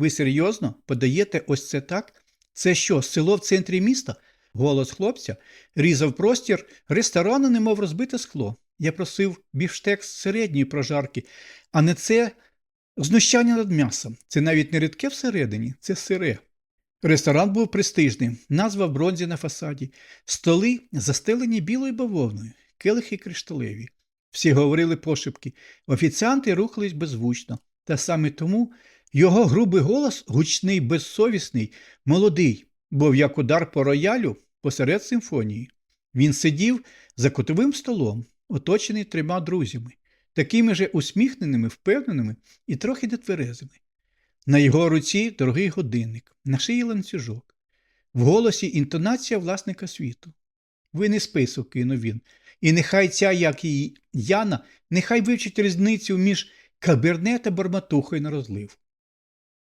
Ви серйозно подаєте ось це так? Це що, село в центрі міста? Голос хлопця різав простір ресторану, немов розбите скло. Я просив бівштекс середньої прожарки, а не це знущання над м'ясом. Це навіть не рідке всередині, це сире. Ресторан був престижним, назва в бронзі на фасаді, столи застелені білою бавовною, келихи кришталеві. Всі говорили пошепки, офіціанти рухались беззвучно, та саме тому його грубий голос гучний, безсовісний, молодий, був як удар по роялю посеред симфонії. Він сидів за кутовим столом, оточений трьома друзями, такими же усміхненими, впевненими і трохи нетверезими. На його руці дорогий годинник, на шиї ланцюжок, в голосі інтонація власника світу. Ви не список, кинув він, і нехай ця, як і Яна, нехай вивчить різницю між каберне та барматухою на розлив.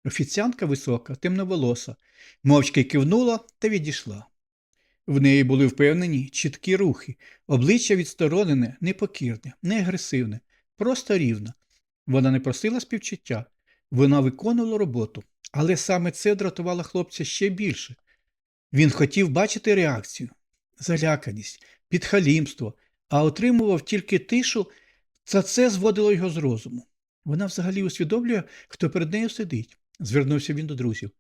Офіціантка висока, темноволоса, мовчки кивнула та відійшла. В неї були впевнені чіткі рухи, обличчя відсторонене, непокірне, не агресивне, просто рівне. Вона не просила співчуття, вона виконувала роботу, але саме це дратувало хлопця ще більше. Він хотів бачити реакцію, заляканість, підхалімство, а отримував тільки тишу, та це зводило його з розуму. Вона взагалі усвідомлює, хто перед нею сидить, звернувся він до друзів.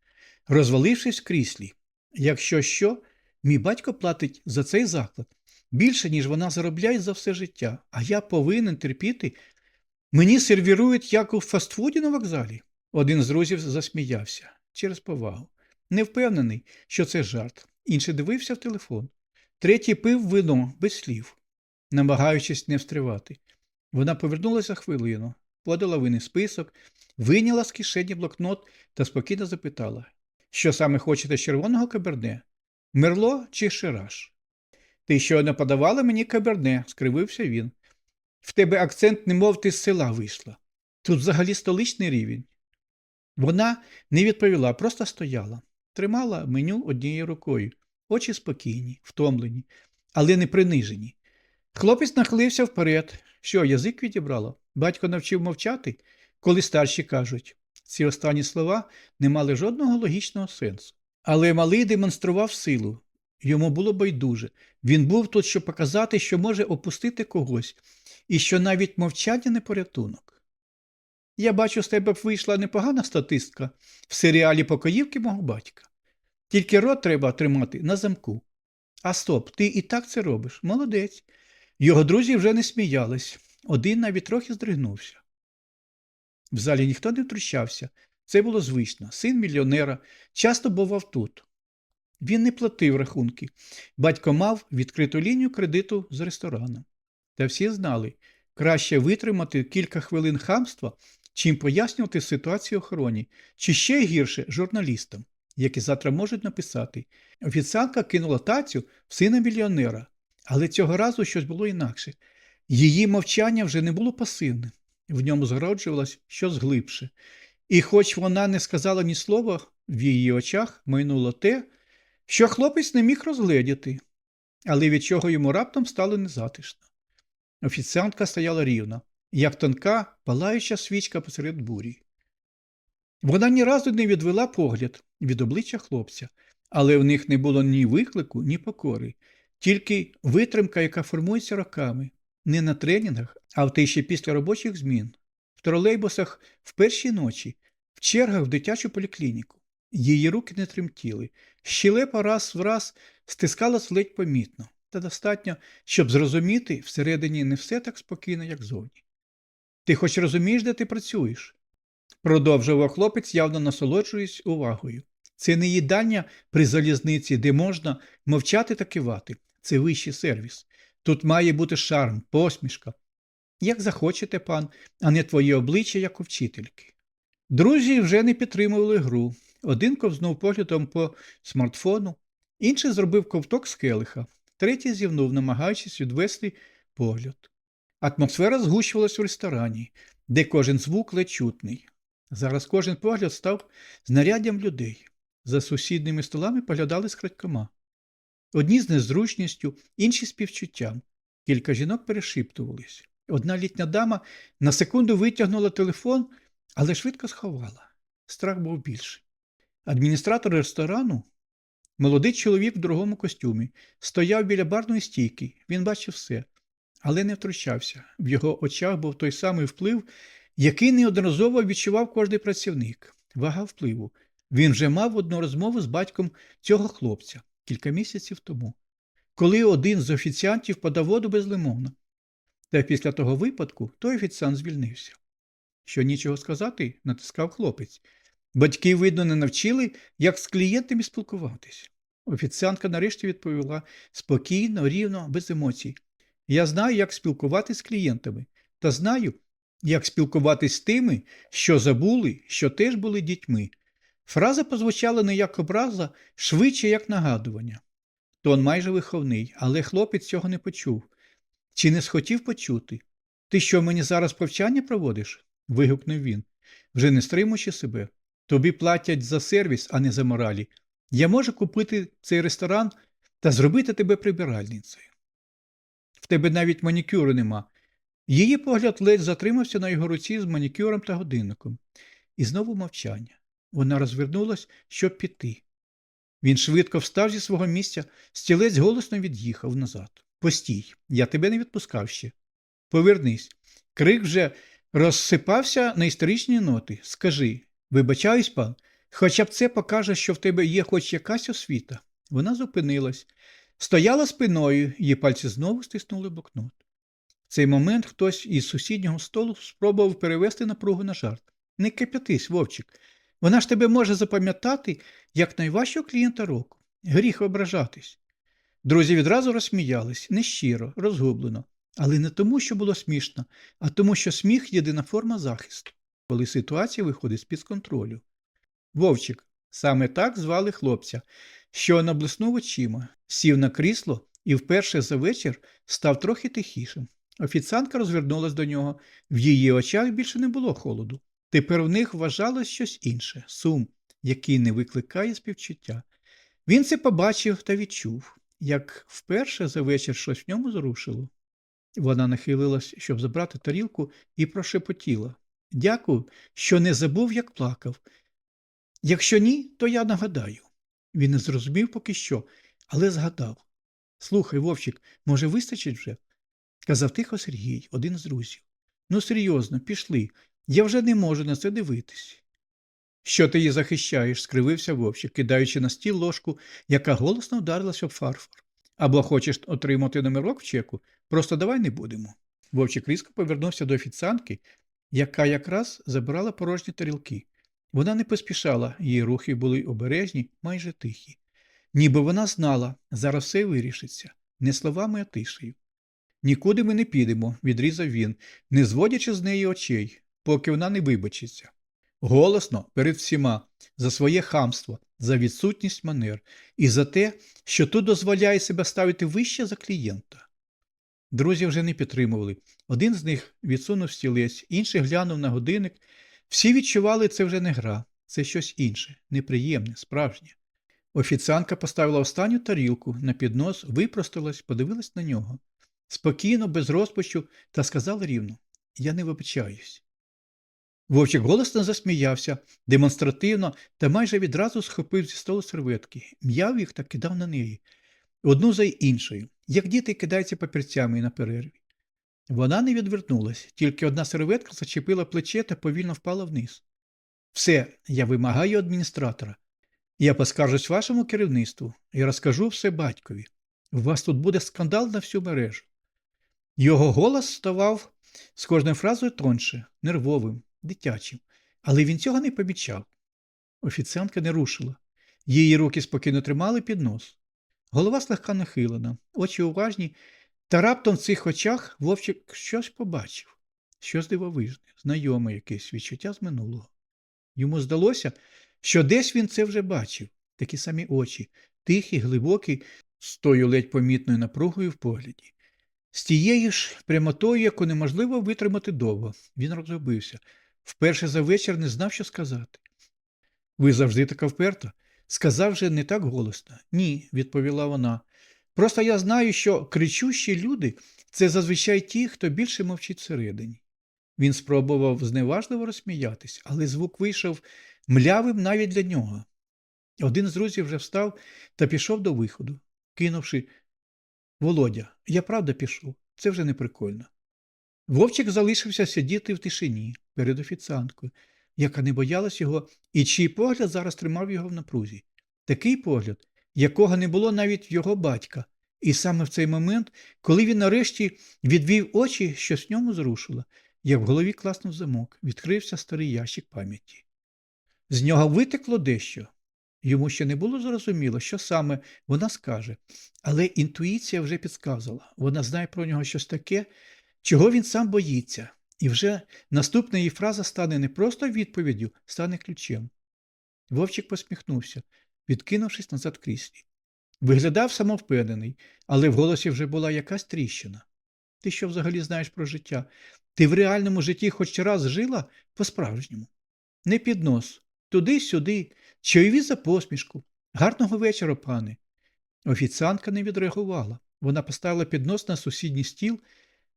Розвалившись в кріслі, якщо що, мій батько платить за цей заклад більше, ніж вона заробляє за все життя, а я повинен терпіти. Мені сервірують як у фастфуді на вокзалі. Один з друзів засміявся через повагу. Не впевнений, що це жарт. Інший дивився в телефон. Третій пив вино без слів, намагаючись не встривати. Вона повернулася хвилину, подала винний список, вийняла з кишені блокнот та спокійно запитала, що саме хочете з червоного каберне? Мерло чи шираж? Ти щойно подавала мені каберне, скривився він. В тебе акцент, немов ти з села вийшла. Тут взагалі столичний рівень. Вона не відповіла, просто стояла, тримала меню однією рукою, очі спокійні, втомлені, але не принижені. Хлопець нахилився вперед. Що, язик відібрало? Батько навчив мовчати, коли старші кажуть. Ці останні слова не мали жодного логічного сенсу. Але малий демонстрував силу. Йому було байдуже. Він був тут, щоб показати, що може опустити когось, і що навіть мовчання не порятунок. Я бачу, з тебе б вийшла непогана статистка в серіалі покоївки мого батька. Тільки рот треба тримати на замку. А стоп, ти і так це робиш. Молодець. Його друзі вже не сміялись. Один навіть трохи здригнувся. В залі ніхто не втручався. Це було звично. Син мільйонера часто бував тут. Він не платив рахунки. Батько мав відкриту лінію кредиту з ресторану. Та всі знали, краще витримати кілька хвилин хамства, чим пояснювати ситуацію охороні, чи ще гірше журналістам, які завтра можуть написати. Офіціантка кинула тацю в сина мільйонера, але цього разу щось було інакше. Її мовчання вже не було пасивним, в ньому згороджувалось щось глибше. І хоч вона не сказала ні слова, в її очах майнуло те, що хлопець не міг розгледіти, але від чого йому раптом стало незатишно. Офіціантка стояла рівно, як тонка, палаюча свічка посеред бурі. Вона ні разу не відвела погляд від обличчя хлопця, але в них не було ні виклику, ні покори, тільки витримка, яка формується роками, не на тренінгах, а в тиші після робочих змін, в тролейбусах в перші ночі, в чергах в дитячу поліклініку. Її руки не тремтіли, щелепа раз в раз стискалась ледь помітно, та достатньо, щоб зрозуміти, всередині не все так спокійно, як зовні. Ти хоч розумієш, де ти працюєш? Продовжував хлопець, явно насолоджуючись увагою. Це не їдальня при залізниці, де можна мовчати та кивати. Це вищий сервіс. Тут має бути шарм, посмішка. Як захочете, пан, а не твоє обличчя, як у вчительки. Друзі вже не підтримували гру. Один ковзнув поглядом по смартфону, інший зробив ковток з келиха, третій зівнув, намагаючись відвести погляд. Атмосфера згущувалась в ресторані, де кожен звук ледь чутний. Зараз кожен погляд став знаряддям людей. За сусідніми столами поглядали з крадькома. Одні з незручністю, інші з співчуттям. Кілька жінок перешіптувались. Одна літня дама на секунду витягнула телефон, але швидко сховала. страх був більший. Адміністратор ресторану, молодий чоловік в дорогому костюмі, стояв біля барної стійки. Він бачив все, але не втручався. В його очах був той самий вплив, який неодноразово відчував кожний працівник. Вага впливу. Він вже мав одну розмову з батьком цього хлопця кілька місяців тому, коли один з офіціантів подав воду без лимона. Та після того випадку той офіціант звільнився. Що нічого сказати, натискав хлопець. Батьки, видно, не навчили, як з клієнтами спілкуватись. Офіціантка нарешті відповіла спокійно, рівно, без емоцій. Я знаю, як спілкуватись з клієнтами, та знаю, як спілкуватись з тими, що забули, що теж були дітьми. Фраза позвучала не як образа, швидше як нагадування. Тон майже виховний, але хлопець цього не почув. Чи не схотів почути? Ти що мені зараз повчання проводиш? вигукнув він, вже не стримуючи себе. Тобі платять за сервіс, а не за моралі. Я можу купити цей ресторан та зробити тебе прибиральницею. В тебе навіть манікюру нема. Її погляд ледь затримався на його руці з манікюром та годинником. І знову мовчання. Вона розвернулась, щоб піти. Він швидко встав зі свого місця, стілець голосно від'їхав назад. Постій, я тебе не відпускав ще. Повернись. Крик вже розсипався на історичні ноти. Скажи, вибачаюсь, пан, хоча б це покаже, що в тебе є хоч якась освіта. Вона зупинилась, стояла спиною, її пальці знову стиснули блокнот. В цей момент хтось із сусіднього столу спробував перевести напругу на жарт. Не кипятись, вовчик. Вона ж тебе може запам'ятати як найважчого клієнта року. Гріх ображатись. Друзі відразу розсміялись, нещиро, розгублено, але не тому, що було смішно, а тому, що сміх єдина форма захисту, коли ситуація виходить з-під контролю. Вовчик, саме так звали хлопця, що наблиснув очима, сів на крісло і вперше за вечір став трохи тихішим. Офіціантка розвернулась до нього, в її очах більше не було холоду. Тепер в них вважалось щось інше сум, який не викликає співчуття. Він це побачив та відчув, як вперше за вечір щось в ньому зрушило. Вона нахилилась, щоб забрати тарілку, і прошепотіла Дякую, що не забув, як плакав. Якщо ні, то я нагадаю. Він не зрозумів поки що, але згадав. Слухай, Вовчик, може, вистачить вже? сказав тихо Сергій, один з друзів. Ну, серйозно, пішли. Я вже не можу на це дивитись. Що ти її захищаєш? скривився вовчик, кидаючи на стіл ложку, яка голосно вдарилась об фарфор. Або хочеш отримати номерок в чеку, просто давай не будемо. Вовчик різко повернувся до офіціантки, яка якраз забирала порожні тарілки. Вона не поспішала, її рухи були обережні, майже тихі. Ніби вона знала, зараз все вирішиться, не словами, а тишею. Нікуди ми не підемо, відрізав він, не зводячи з неї очей, поки вона не вибачиться. Голосно перед всіма за своє хамство, за відсутність манер і за те, що тут дозволяє себе ставити вище за клієнта. Друзі вже не підтримували. Один з них відсунув стілець, інший глянув на годинник. Всі відчували, це вже не гра, це щось інше, неприємне, справжнє. Офіціантка поставила останню тарілку на піднос, випростилась, подивилась на нього. Спокійно, без розпачу, та сказала рівно Я не вибачаюсь. Вовчик голосно засміявся, демонстративно та майже відразу схопив зі столу серветки, м'яв їх та кидав на неї, одну за іншою, як діти кидаються папірцями на перерві. Вона не відвернулась, тільки одна серветка зачепила плече та повільно впала вниз. Все, я вимагаю адміністратора. Я поскаржусь вашому керівництву і розкажу все батькові. У вас тут буде скандал на всю мережу. Його голос ставав з кожною фразою тонше, нервовим, дитячим, але він цього не помічав. Офіціантка не рушила. Її руки спокійно тримали під нос. Голова слегка нахилена, очі уважні, та раптом в цих очах вовчик щось побачив, щось дивовижне, знайоме якесь відчуття з минулого. Йому здалося, що десь він це вже бачив, такі самі очі, тихі, глибокі, з тою ледь помітною напругою в погляді. З тією ж прямотою, яку неможливо витримати довго, він розгубився. Вперше за вечір не знав, що сказати. Ви завжди така вперта? Сказав же не так голосно. Ні, відповіла вона. Просто я знаю, що кричущі люди це зазвичай ті, хто більше мовчить всередині. Він спробував зневажливо розсміятись, але звук вийшов млявим навіть для нього. Один з друзів вже встав та пішов до виходу, кинувши Володя, я правда пішов, це вже не прикольно. Вовчик залишився сидіти в тишині перед офіціанткою, яка не боялась його, і чий погляд зараз тримав його в напрузі. Такий погляд, якого не було навіть його батька. І саме в цей момент, коли він нарешті відвів очі, щось в ньому зрушило, як в голові класнув замок, відкрився старий ящик пам'яті. З нього витекло дещо. Йому ще не було зрозуміло, що саме вона скаже, але інтуїція вже підказувала. Вона знає про нього щось таке, чого він сам боїться, і вже наступна її фраза стане не просто відповіддю, стане ключем. Вовчик посміхнувся, відкинувшись назад в кріслі. Виглядав самовпевнений, але в голосі вже була якась тріщина. Ти що взагалі знаєш про життя? Ти в реальному житті хоч раз жила по-справжньому. Не під нос, туди-сюди, чайові за посмішку. Гарного вечора, пане. Офіціантка не відреагувала. Вона поставила піднос на сусідній стіл,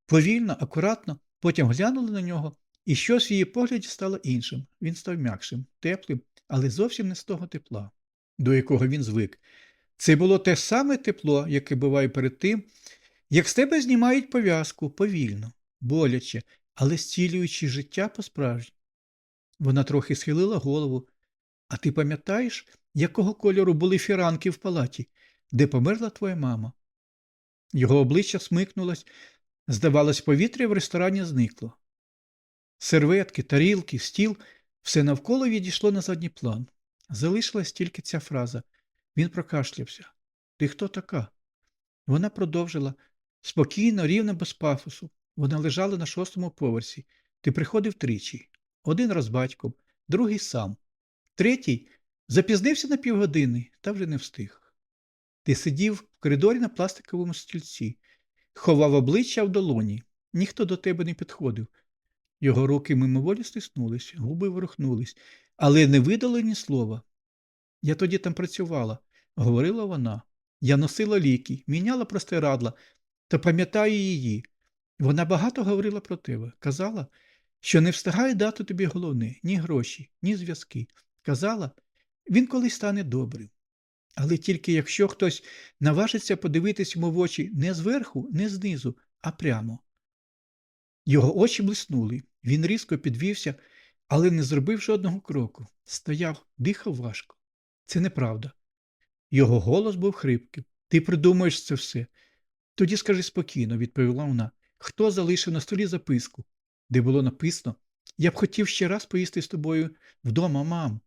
повільно, акуратно, потім глянула на нього, і щось в її погляді стало іншим. Він став м'якшим, теплим, але зовсім не з того тепла, до якого він звик. Це було те саме тепло, яке буває перед тим, як з тебе знімають пов'язку повільно, боляче, але зцілюючи життя по-справжньому. Вона трохи схилила голову. А ти пам'ятаєш, якого кольору були фіранки в палаті, де померла твоя мама? Його обличчя смикнулось, здавалось, повітря в ресторані зникло. Серветки, тарілки, стіл все навколо відійшло на задній план. Залишилась тільки ця фраза. Він прокашлявся. Ти хто така? Вона продовжила спокійно, рівно, без пафосу. Вона лежала на шостому поверсі. Ти приходив тричі. Один раз батьком, другий сам. Третій запізнився на півгодини та вже не встиг. Ти сидів в коридорі на пластиковому стільці, ховав обличчя в долоні. Ніхто до тебе не підходив. Його руки мимоволі стиснулись, губи ворухнулись, але не видали ні слова. Я тоді там працювала, говорила вона. Я носила ліки, міняла простирадла, та пам'ятаю її. Вона багато говорила про тебе, казала, що не встигає дати тобі головне ні гроші, ні зв'язки. Казала, він колись стане добрим. Але тільки якщо хтось наважиться подивитись йому в очі не зверху, не знизу, а прямо. Його очі блиснули, він різко підвівся, але не зробив жодного кроку. Стояв, дихав важко. Це неправда. Його голос був хрипким. Ти придумаєш це все. Тоді скажи спокійно, відповіла вона, хто залишив на столі записку, де було написано Я б хотів ще раз поїсти з тобою вдома, мам,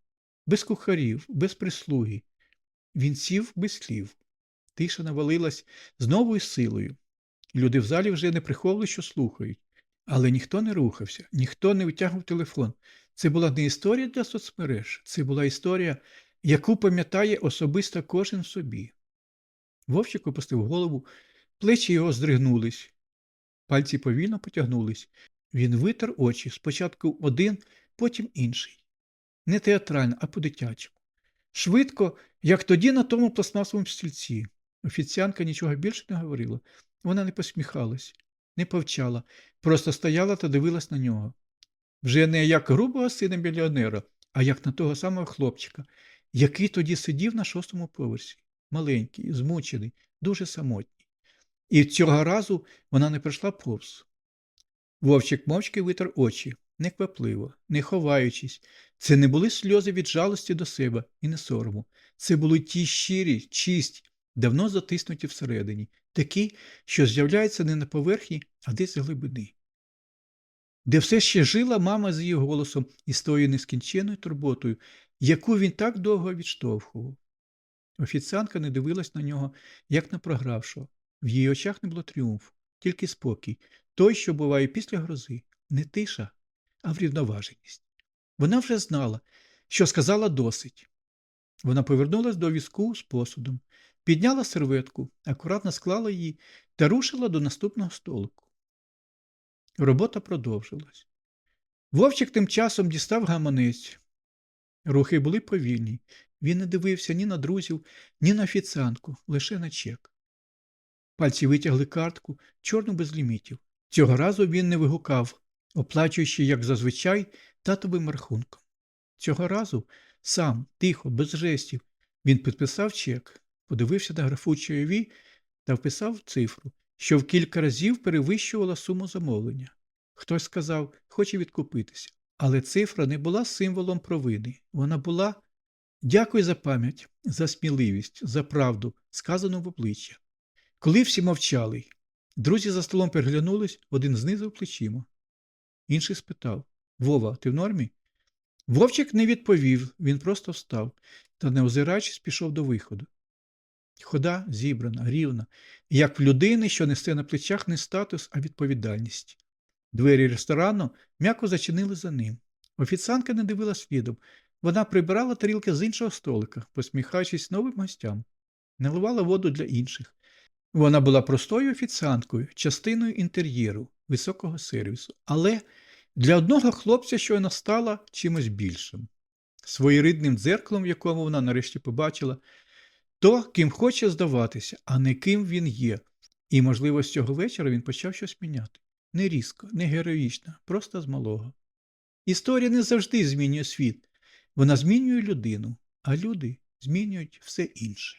без кухарів, без прислуги. Він сів без слів. Тиша навалилась з новою силою. Люди в залі вже не приховували, що слухають. Але ніхто не рухався, ніхто не витягував телефон. Це була не історія для соцмереж, це була історія, яку пам'ятає особисто кожен собі. Вовчик опустив голову, плечі його здригнулись, пальці повільно потягнулись. Він витер очі спочатку один, потім інший. Не театрально, а по-дитячому. Швидко, як тоді на тому пластмасовому стільці. Офіціанка нічого більше не говорила. Вона не посміхалась, не повчала, просто стояла та дивилась на нього. Вже не як грубого сина мільйонера, а як на того самого хлопчика, який тоді сидів на шостому поверсі, маленький, змучений, дуже самотній. І цього разу вона не прийшла повз. Вовчик мовчки витер очі, неквапливо, не ховаючись. Це не були сльози від жалості до себе і не сорому. Це були ті щирі, чисті, давно затиснуті всередині, такі, що з'являються не на поверхні, а десь з глибини. Де все ще жила мама з її голосом і з тою нескінченною турботою, яку він так довго відштовхував. Офіціантка не дивилась на нього, як на програвшого. В її очах не було тріумфу, тільки спокій, той, що буває після грози, не тиша, а врівноваженість. Вона вже знала, що сказала досить. Вона повернулась до візку з посудом, підняла серветку, акуратно склала її та рушила до наступного столику. Робота продовжилась. Вовчик тим часом дістав гаманець. Рухи були повільні. Він не дивився ні на друзів, ні на офіціантку, лише на чек. Пальці витягли картку, чорну без лімітів. Цього разу він не вигукав, оплачуючи, як зазвичай, татовим рахунком. Цього разу сам, тихо, без жестів, він підписав чек, подивився на графу чайові та вписав цифру, що в кілька разів перевищувала суму замовлення. Хтось сказав, хоче відкупитися, але цифра не була символом провини. Вона була дякую за пам'ять, за сміливість, за правду, сказану в обличчя. Коли всі мовчали, друзі за столом переглянулись, один знизив плечима. Інший спитав Вова, ти в нормі? Вовчик не відповів, він просто встав та, не озираючись, пішов до виходу. Хода зібрана, рівна, як в людини, що несе на плечах не статус, а відповідальність. Двері ресторану м'яко зачинили за ним. Офіціантка не дивилась слідом. Вона прибирала тарілки з іншого столика, посміхаючись новим гостям, наливала воду для інших. Вона була простою офіціанткою, частиною інтер'єру, високого сервісу, але для одного хлопця щойно стала чимось більшим, своєрідним дзеркалом, в якому вона нарешті побачила, то, ким хоче здаватися, а не ким він є. І, можливо, з цього вечора він почав щось міняти. Не різко, не героїчно, просто з малого. Історія не завжди змінює світ, вона змінює людину, а люди змінюють все інше.